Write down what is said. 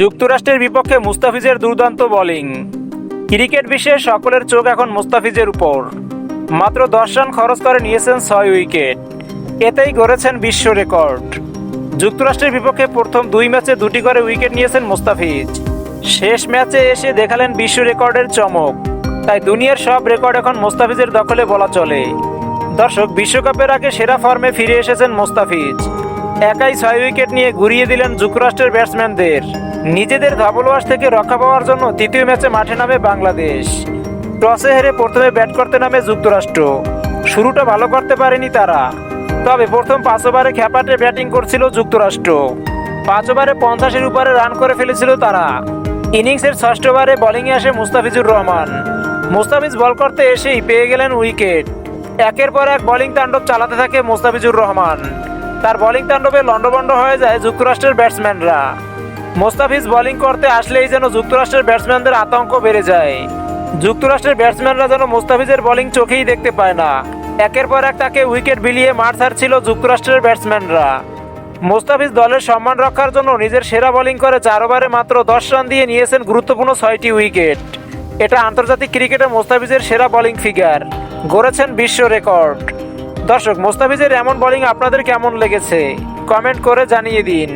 যুক্তরাষ্ট্রের বিপক্ষে মুস্তাফিজের দুর্দান্ত বোলিং। ক্রিকেট বিশ্বে সকলের চোখ এখন মুস্তাফিজের উপর। মাত্র দশ রান খরচ করে নিয়েছেন ছয় উইকেট। এতেই গড়েছেন বিশ্ব রেকর্ড। যুক্তরাষ্ট্রের বিপক্ষে প্রথম দুই ম্যাচে দুটি করে উইকেট নিয়েছেন মুস্তাফিজ। শেষ ম্যাচে এসে দেখালেন বিশ্ব রেকর্ডের চমক। তাই দুনিয়ার সব রেকর্ড এখন মুস্তাফিজের দখলে বলা চলে। দর্শক, বিশ্বকাপের আগে সেরা ফর্মে ফিরে এসেছেন মুস্তাফিজ। একাই ছয় উইকেট নিয়ে ঘুরিয়ে দিলেন যুক্তরাষ্ট্রের ব্যাটসম্যানদের। নিজেদের ধবলওয়াশ থেকে রক্ষা পাওয়ার জন্য তৃতীয় ম্যাচে মাঠে নামে বাংলাদেশ। টসে হেরে প্রথমে ব্যাট করতে নামে যুক্তরাষ্ট্র। শুরুটা ভালো করতে পারেনি তারা। তবে প্রথম পাঁচ ওভারে খ্যাপাটে ব্যাটিং করছিল যুক্তরাষ্ট্র। পাঁচ ওভারে পঞ্চাশের উপরে রান করে ফেলেছিল তারা। ইনিংসের ষষ্ঠ ওভারে বোলিংয়ে আসে মুস্তাফিজুর রহমান। মুস্তাফিজ বল করতে এসেই পেয়ে গেলেন উইকেট। একের পর এক বোলিং তাণ্ডব চালাতে থাকে মুস্তাফিজুর রহমান। তার বোলিং তাণ্ডবে লন্ডভন্ড হয়ে যায় যুক্তরাষ্ট্রের ব্যাটসম্যানরা মোস্তাফিজ বোলিং করতে আসলেই যেন যুক্তরাষ্ট্রের ব্যাটসম্যানদের আতঙ্ক বেড়ে যায়। যুক্তরাষ্ট্রের ব্যাটসম্যানরা যেন মোস্তাফিজের বোলিং চোখেই দেখতে পায় না। একের পর এক তাকে উইকেট বিলিয়ে মাঠ ছাড়ছিল যুক্তরাষ্ট্রের ব্যাটসম্যানরা মোস্তাফিজ দলের সম্মান রক্ষার জন্য নিজের সেরা বোলিং করে চার ওভারে মাত্র দশ রান দিয়ে নিয়েছেন গুরুত্বপূর্ণ ছয়টি উইকেট এটা আন্তর্জাতিক ক্রিকেটে মোস্তাফিজের সেরা বোলিং ফিগার গড়েছেন বিশ্ব রেকর্ড দর্শক মোস্তাফিজের এমন বোলিং আপনাদের কেমন লেগেছে? কমেন্ট করে জানিয়ে দিন।